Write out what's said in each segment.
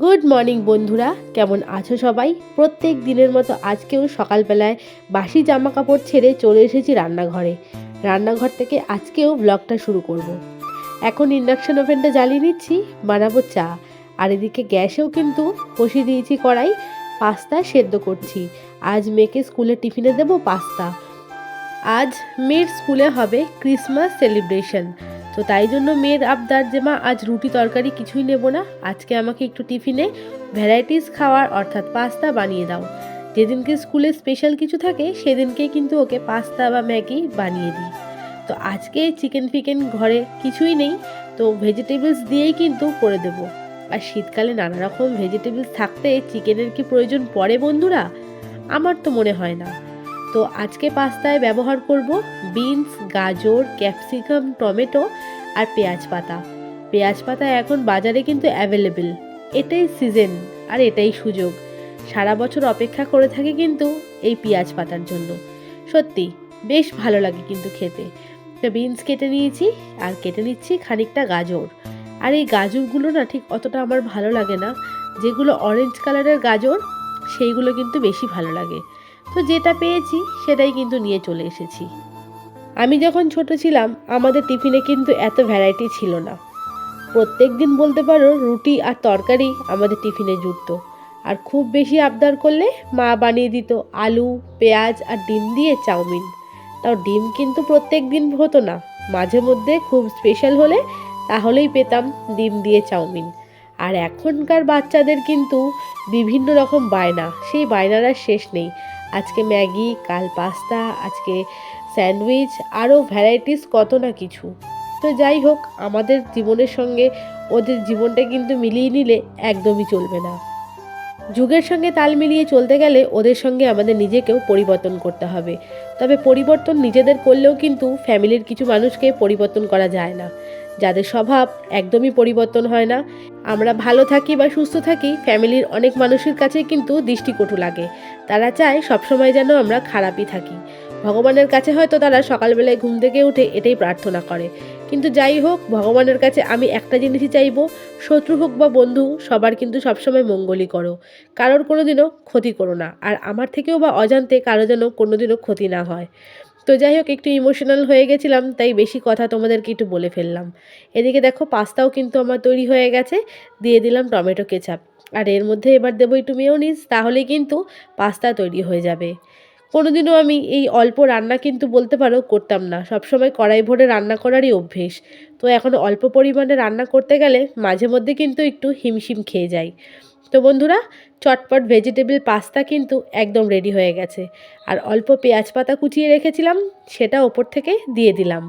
Good morning বন্ধুরা। কেমন আছো সবাই? প্রত্যেক দিনের মতো আজকেও সকালবেলায় বাসি জামা কাপড় ছেড়ে চলে এসেছি রান্নাঘরে। রান্নাঘর থেকে আজকেও ব্লগটা শুরু করব। এখন ইন্ডাকশন ওভেনটা জ্বালিয়ে নিচ্ছি, বানাবো চা। আর এদিকে গ্যাসেও কিন্তু বসিয়ে দিয়েছি কড়াই, পাস্তা সেদ্ধ করছি। আজ মেয়েকে স্কুলে টিফিনে দেবো পাস্তা। আজ মেয়ের স্কুলে হবে ক্রিসমাস সেলিব্রেশন তো তাই জন্য মেয়ের আবদার যে, মা, আজ রুটি তরকারি কিছুই নেব না, আজকে আমাকে একটু টিফিনে ভ্যারাইটিস খাওয়ার, অর্থাৎ পাস্তা বানিয়ে দাও। যেদিনকে স্কুলে স্পেশাল কিছু থাকে সেদিনকেই কিন্তু ওকে পাস্তা বা ম্যাগি বানিয়ে দিই। তো আজকে চিকেন ফিকেন ঘরে কিছুই নেই, তো ভেজিটেবলস দিয়েই কিন্তু করে দেব। আর শীতকালে নানা রকম ভেজিটেবলস থাকতে চিকেনের কি প্রয়োজন পড়ে বন্ধুরা? আমার তো মনে হয় না। তো আজকে পাস্তায় ব্যবহার করব বিনস, গাজর, ক্যাপসিকাম, টমেটো আর পেঁয়াজ পাতা। পেঁয়াজ পাতা এখন বাজারে কিন্তু অ্যাভেলেবেল। এটাই সিজন আর এটাই সুযোগ। সারা বছর অপেক্ষা করে থাকি কিন্তু এই পেঁয়াজ পাতার জন্য। সত্যি, বেশ ভালো লাগে কিন্তু খেতে। বিনস কেটে নিয়েছি আর কেটে নিচ্ছি খানিকটা গাজর। আর এই গাজরগুলো না ঠিক অতটা আমার ভালো লাগে না। যেগুলো অরেঞ্জ কালারের গাজর, সেইগুলো কিন্তু বেশি ভালো লাগে। তো যেটা পেয়েছি সেটাই কিন্তু নিয়ে চলে এসেছি। আমি যখন ছোট ছিলাম, আমাদের টিফিনে কিন্তু এত ভ্যারাইটি ছিল না। প্রত্যেক দিন বলতে পারো রুটি আর তরকারি আমাদের টিফিনে জুটতো আর খুব বেশি আবদার করলে মা বানিয়ে দিত আলু, পেঁয়াজ আর ডিম দিয়ে চাউমিন। তাও ডিম কিন্তু প্রত্যেক দিন হতো না। মাঝে মধ্যে খুব স্পেশাল হলে তাহলেই পেতাম ডিম দিয়ে চাউমিন। আর এখনকার বাচ্চাদের কিন্তু বিভিন্ন রকম বায়না, সেই বায়নার শেষ নেই। আজকে ম্যাগি, কাল পাস্তা, আজকে স্যান্ডউইচ, আরও ভ্যারাইটিস কত না কিছু। তো যাই হোক, আমাদের জীবনের সঙ্গে ওদের জীবনটা কিন্তু মিলিয়ে নিলে একদমই চলবে না। যুগের সঙ্গে তাল মিলিয়ে চলতে গেলে ওদের সঙ্গে আমাদের নিজেকেও পরিবর্তন করতে হবে। তবে পরিবর্তন নিজেদের করলেও কিন্তু ফ্যামিলির কিছু মানুষকে পরিবর্তন করা যায় না। যাদের স্বভাব একদমই পরিবর্তন হয় না। আমরা ভালো থাকি বা সুস্থ থাকি, ফ্যামিলির অনেক মানুষের কাছে কিন্তু দৃষ্টিকটু লাগে। তারা চায় সবসময় যেন আমরা খারাপই থাকি। ভগবানের কাছে হয়তো তারা সকালবেলায় ঘুম থেকে উঠে এটাই প্রার্থনা করে। কিন্তু যাই হোক, ভগবানের কাছে আমি একটা জিনিসই চাইব, শত্রু হোক বা বন্ধু, সবার কিন্তু সবসময় মঙ্গলই করো। কারোর কোনো দিনও ক্ষতি করো না। আর আমার থেকেও বা অজান্তে কারও যেন কোনো দিনও ক্ষতি না হয়। তো যাই হোক, একটু ইমোশনাল হয়ে গেছিলাম, তাই বেশি কথা তোমাদেরকে একটু বলে ফেললাম। এদিকে দেখো, পাস্তাও কিন্তু আমার তৈরি হয়ে গেছে, দিয়ে দিলাম টমেটো কেচাপ। আর এর মধ্যে এবার দেবো একটু মেয়োনিজ তাহলে কিন্তু পাস্তা তৈরি হয়ে যাবে। কোনোদিনও আমি এই অল্প রান্না কিন্তু বলতে পারো করতাম না। সবসময় কড়াই ভরে রান্না করারই অভ্যেস। তো এখন অল্প পরিমাণে রান্না করতে গেলে মাঝে মধ্যে কিন্তু একটু হিমশিম খেয়ে যাই। তো বন্ধুরা, চটপট ভেজিটেবল পাস্তা কিন্তু একদম রেডি হয়ে গেছে। আর অল্প পেঁয়াজ পাতা কুচিয়ে রেখেছিলাম, সেটা ওপর থেকে দিয়ে দিলাম।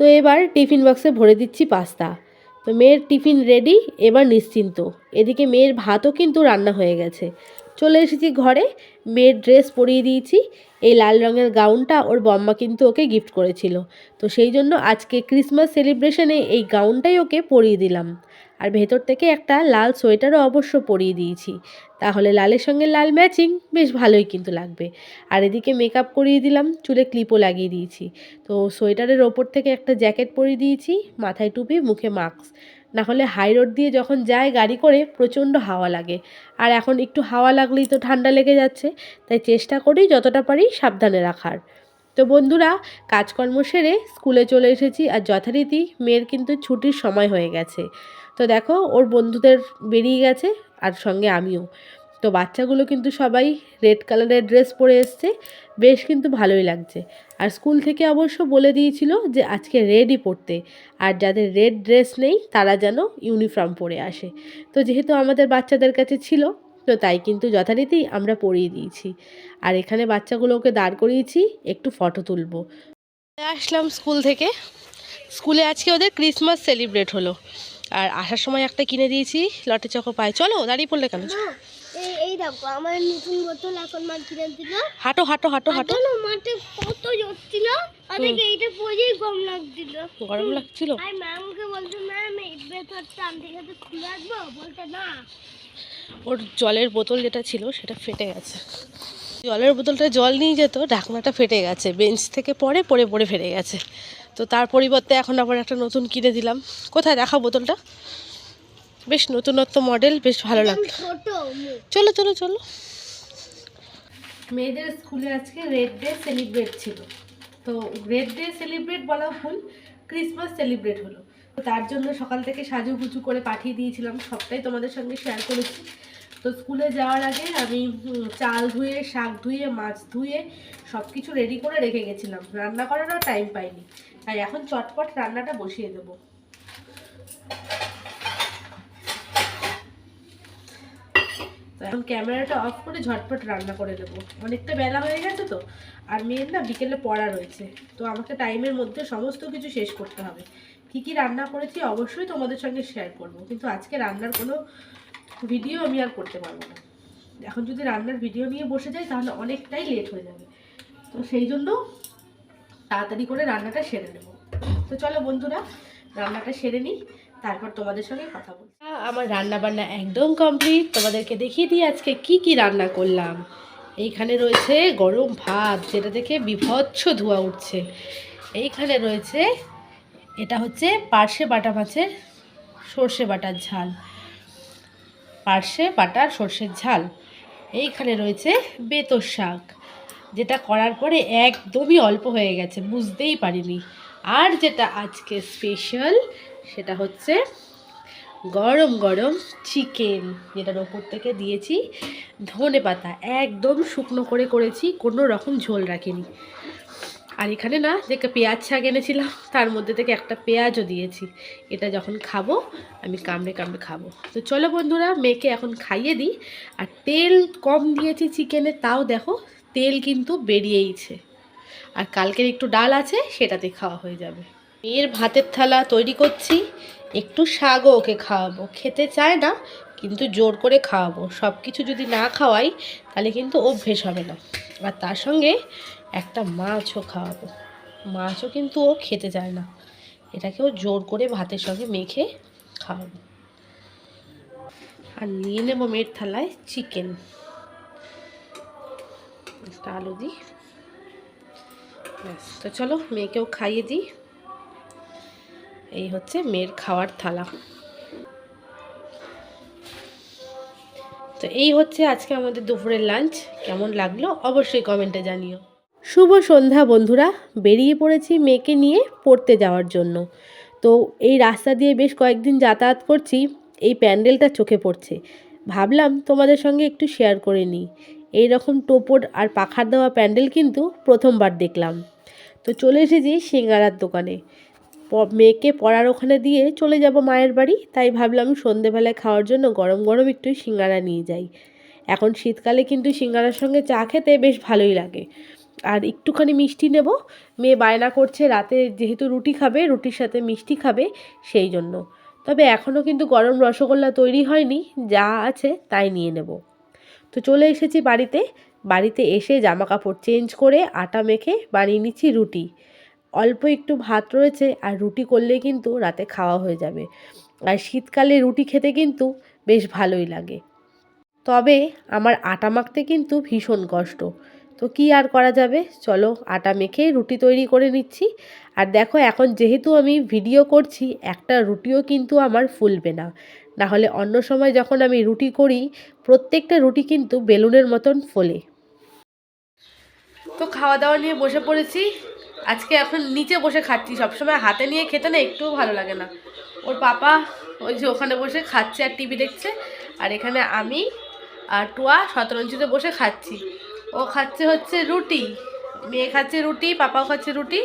তো এবার টিফিন বক্সে ভরে দিচ্ছি পাস্তা তো মেয়ের টিফিন রেডি এবার নিশ্চিন্ত। এদিকে মেয়ের ভাতও কিন্তু রান্না হয়ে গেছে। চলে এসেছি ঘরে। মেয়ের ড্রেস পরিয়ে দিয়েছি। এই লাল রঙের গাউনটা ওর বম্মা কিন্তু ওকে গিফট করেছিল। তো সেই জন্য আজকে ক্রিসমাস সেলিব্রেশনে এই গাউনটাই ওকে পরিয়ে দিলাম। আর ভেতর থেকে একটা লাল সোয়েটারও অবশ্য পরিয়ে দিয়েছি। তাহলে লালের সঙ্গে লাল ম্যাচিং বেশ ভালোই কিন্তু লাগবে। আর এদিকে মেকআপ করিয়ে দিলাম, চুলে ক্লিপও লাগিয়ে দিয়েছি। তো সোয়েটারের ওপর থেকে একটা জ্যাকেট পরিয়ে দিয়েছি, মাথায় টুপি, মুখে মাস্ক না হলে হাই রোড দিয়ে যখন যায় গাড়ি করে প্রচণ্ড হাওয়া লাগে। আর এখন একটু হাওয়া লাগলেই তো ঠান্ডা লেগে যাচ্ছে, তাই চেষ্টা করি যতটা পারি সাবধানে রাখার। তো বন্ধুরা, কাজকর্ম সেরে স্কুলে চলে এসেছি আর যথারীতি মেয়ের কিন্তু ছুটির সময় হয়ে গেছে। তো দেখো, ওর বন্ধুদের বেরিয়ে গেছে আর সঙ্গে আমিও। তো বাচ্চাগুলো কিন্তু সবাই রেড কালারের ড্রেস পরে এসছে। বেশ কিন্তু ভালোই লাগছে। আর স্কুল থেকে অবশ্য বলে দিয়েছিল যে আজকে রেডই পড়তে আর যাদের রেড ড্রেস নেই, তারা যেন ইউনিফর্ম পরে আসে। তো যেহেতু আমাদের বাচ্চাদের কাছে ছিল, তো তাই কিন্তু যথারীতি আমরা পরিয়ে দিয়েছি। আর এখানে বাচ্চাগুলোকে দাঁড় করিয়েছি, একটু ফটো তুলবো। আসলাম স্কুল থেকে। স্কুলে আজকে ওদের ক্রিসমাস সেলিব্রেট হলো। আর আসার সময় একটা কিনে দিয়েছি, লটে চকো পায় চলো, দাঁড়িয়ে পড়লে কেন? এই দেখো আমার নতুন বোতল এখন মা কিনে দিল। হাঁটো হাঁটো হাঁটো হাঁটো। জানো মাঠে কত জ্বরছিল আর দেখে এইটা পরেই গম লাগছিল। গরম লাগছিল? আর ম্যামকে বলছে ম্যাম এই ভেতরটা আমি আছে খুলে আসব? বলতে না। ওর জলের বোতল যেটা ছিল সেটা ফেটে গেছে। জলের বোতলটা জল নিয়ে যেত ঢাকনাটা ফেটে গেছে। বেঞ্চ থেকে পড়ে পড়ে পড়ে ফেটে গেছে। তো তার পরিবর্তে এখন আবার একটা নতুন কিনে দিলাম। কোথায়? দেখা বোতলটা। বেশ নতুনত্ব মডেল বেশ ভালো লাগল। চলো চলো চলো। মেয়েদের স্কুলে আজকে রেড ডে সেলিব্রেট ছিল। তো রেড ডে সেলিব্রেট বলা ভুল ক্রিসমাস সেলিব্রেট হলো। তো তার জন্য সকাল থেকে সাজুগুজু করে পাঠিয়ে দিয়েছিলাম সবটাই তোমাদের সঙ্গে শেয়ার করেছি। তো স্কুলে যাওয়ার আগে আমি চাল ধুয়ে শাক ধুয়ে মাছ ধুয়ে সব কিছু রেডি করে রেখে গেছিলাম। রান্না করারও টাইম পাইনি। তাই এখন চটপট রান্নাটা বসিয়ে দেবো। তো এখন ক্যামেরাটা অফ করে ঝটপট রান্না করে দেবো অনেকটা বেলা হয়ে গেছে তো, আর মেয়ের না বিকেলে পড়া রয়েছে। তো আমাকে টাইমের মধ্যে সমস্ত কিছু শেষ করতে হবে। কী কী রান্না করেছি অবশ্যই তোমাদের সঙ্গে শেয়ার করব। কিন্তু আজকে রান্নার কোনো ভিডিও আমি আর করতে পারব না। এখন যদি রান্নার ভিডিও নিয়ে বসে যাই, তাহলে অনেকটাই লেট হয়ে যাবে। তো সেই জন্য তাড়াতাড়ি করে রান্নাটা সেরে নেব। তো চলো বন্ধুরা, রান্নাটা সেরে নিই। তারপর তোমাদের সঙ্গে কথা বলছি। আমার রান্না বান্না একদম কমপ্লিট তোমাদেরকে দেখিয়ে দিই আজকে কি কি রান্না করলাম। এইখানে রয়েছে গরম ভাত, যেটা থেকে বিভৎস ধোয়া উঠছে। এইখানে রয়েছে, এটা হচ্ছে পার্শে বাটা মাছের সর্ষে বাটার ঝাল। পার্শে বাটার সর্ষের ঝাল। এইখানে রয়েছে বেতর শাক, যেটা করার পরে একদমই অল্প হয়ে গেছে, বুঝতেই পারিনি। আর যেটা আজকে স্পেশাল সেটা হচ্ছে গরম গরম চিকেন, যেটার ওপর থেকে দিয়েছি ধনে পাতা। একদম শুকনো করে করেছি, কোনো রকম ঝোল রাখিনি। আর এখানে না, যে পেঁয়াজ শাক এনেছিলাম, তার মধ্যে থেকে একটা পেঁয়াজও দিয়েছি। এটা যখন খাব, আমি কামড়ে কামড়ে খাব। তো চলো বন্ধুরা, মেয়েকে এখন খাইয়ে দিই। আর তেল কম দিয়েছি চিকেনে, তাও দেখো, তেল কিন্তু বেরিয়েইছে। আর কালকের একটু ডাল আছে, সেটাতে খাওয়া হয়ে যাবে। মেয়ের ভাতের থালা তৈরি করছি। একটু শাকও ওকে খাওয়াবো। খেতে চায় না, কিন্তু জোর করে খাওয়াবো। সব কিছু যদি না খাওয়াই, তাহলে কিন্তু অভ্যেস হবে না। আর তার সঙ্গে একটা মাছও খাওয়াবো। মাছও কিন্তু ও খেতে চায় না। এটাকেও জোর করে ভাতের সঙ্গে মেখে খাওয়াবো। আর নিয়ে নেব মেয়ের থালায় চিকেন। একটা আলু দিই ব্যাস, তো চলো মেয়েকেও খাইয়ে দিই। এই হচ্ছে মেয়ের খাওয়ার থালা। তো এই হচ্ছে আজকে আমাদের দুপুরের লাঞ্চ কেমন লাগল অবশ্যই কমেন্টে জানিও। শুভ সন্ধ্যা বন্ধুরা, বেরিয়ে পড়েছি মেয়েকে নিয়ে পড়তে যাওয়ার জন্য। তো এই রাস্তা দিয়ে বেশ কয়েকদিন যাতায়াত করছি, এই প্যান্ডেলটা চোখে পড়ছে। ভাবলাম তোমাদের সঙ্গে একটু শেয়ার করে নিই। এই রকম টোপর আর পাখার দেওয়া প্যান্ডেল কিন্তু প্রথমবার দেখলাম। তো চলে এসেছি সিঙ্গারার দোকানে। মেয়েকে পড়ার ওখানে দিয়ে চলে যাব মায়ের বাড়ি। তাই ভাবলাম সন্ধেবেলায় খাওয়ার জন্য গরম গরম একটু সিঙ্গারা নিয়ে যাই। এখন শীতকালে কিন্তু সিঙ্গারার সঙ্গে চা খেতে বেশ ভালোই লাগে। আর একটুখানি মিষ্টি নেব। মেয়ে বায়না করছে রাতে যেহেতু রুটি খাবে, রুটির সাথে মিষ্টি খাবে সেই জন্য। তবে এখনও কিন্তু গরম রসগোল্লা তৈরি হয়নি, যা আছে তাই নিয়ে নেব। তো চলে এসেছি বাড়িতে। বাড়িতে এসে জামা কাপড় চেঞ্জ করে আটা মেখে বানিয়ে নিচ্ছি রুটি। অল্প একটু ভাত রয়েছে আর রুটি করলে কিন্তু রাতে খাওয়া হয়ে যাবে। আর শীতকালে রুটি খেতে কিন্তু বেশ ভালোই লাগে। তবে আমার আটা মাখতে কিন্তু ভীষণ কষ্ট। তো কি আর করা যাবে? চলো আটা মেখে রুটি তৈরি করে নিচ্ছি। আর দেখো এখন যেহেতু আমি ভিডিও করছি, একটা রুটিও কিন্তু আমার ফুলবে না। না হলে অন্য সময় যখন আমি রুটি করি, প্রত্যেকটা রুটি কিন্তু বেলুনের মতন ফোলে। তো খাওয়া দাওয়া নিয়ে বসে পড়েছি। আজকে এখন নিচে বসে খাচ্ছি সবসময় হাতে নিয়ে খেতে না একটুও ভালো লাগে না। ওর পাপা ওই যে ওখানে বসে খাচ্ছে আর টিভি দেখছে আর এখানে আমি আর টুয়া শতরঞ্জিতে বসে খাচ্ছি। ও খাচ্ছে হচ্ছে রুটি মেয়ে খাচ্ছে রুটি পাপাও খাচ্ছে রুটি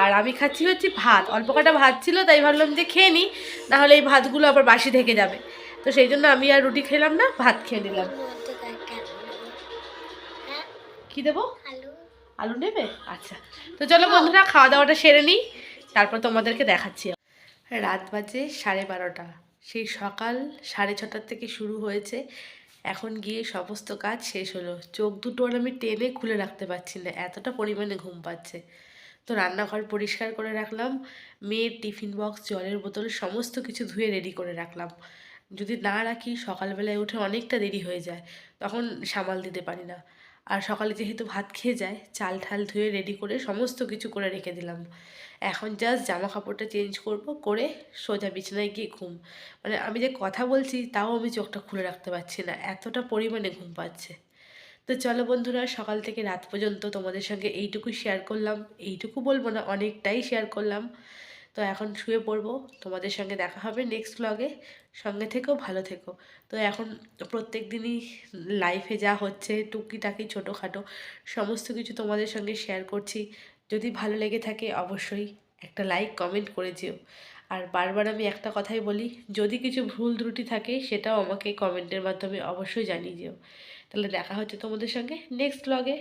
আর আমি খাচ্ছি হচ্ছে ভাত। অল্প কটা ভাত ছিল তাই ভাবলাম যে খেয়ে নিই নাহলে এই ভাতগুলো আবার বাসি থেকে যাবে। তো সেই জন্য আমি আর রুটি খেলাম না ভাত খেয়ে নিলাম। হ্যাঁ? কি দেবো? আলু নেবে? আচ্ছা। তো চলো বন্ধুরা খাওয়া দাওয়াটা সেরে নিই তারপর তোমাদেরকে দেখাচ্ছি। রাত বাজে সাড়ে বারোটা। সেই সকাল সাড়ে ছটার থেকে শুরু হয়েছে। এখন গিয়ে সমস্ত কাজ শেষ হলো। চোখ দুটো আর আমি টেনে খুলে রাখতে পারছি না এতটা পরিমাণে ঘুম পাচ্ছে। তো রান্নাঘর পরিষ্কার করে রাখলাম মেয়ের টিফিন বক্স জলের বোতল সমস্ত কিছু ধুয়ে রেডি করে রাখলাম। যদি না রাখি সকালবেলায় উঠে অনেকটা দেরি হয়ে যায় তখন সামাল দিতে পারি না। আর সকালে যেহেতু ভাত খেয়ে যায়, চাল ঠাল ধুয়ে রেডি করে সমস্ত কিছু করে রেখে দিলাম। এখন জাস্ট জামা কাপড়টা চেঞ্জ করব, করে সোজা বিছানায় গিয়ে ঘুম। মানে আমি যে কথা বলছি তাও আমি চোখটা খুলে রাখতে পারছি না, এতটা পরিমাণে ঘুম পাচ্ছে। তো চলো বন্ধুরা, সকাল থেকে রাত পর্যন্ত তোমাদের সঙ্গে এইটুকু শেয়ার করলাম। এইটুকু বলব না, অনেকটাই শেয়ার করলাম। তো এখন শুয়ে পড়ব। তোমাদের সঙ্গে দেখা হবে নেক্সট ব্লগে সঙ্গে থেকেও ভালো থেকো। তো এখন প্রত্যেক দিনই লাইফে যা হচ্ছে, টুকিটাকি, ছোটোখাটো, সমস্ত কিছু তোমাদের সঙ্গে শেয়ার করছি। যদি ভালো লেগে থাকে অবশ্যই একটা লাইক কমেন্ট করে যেও। আর বারবার আমি একটা কথাই বলি, যদি কিছু ভুল ত্রুটি থাকে সেটাও আমাকে কমেন্টের মাধ্যমে অবশ্যই জানিয়ে যেও। তাহলে দেখা হচ্ছে তোমাদের সঙ্গে নেক্সট ব্লগে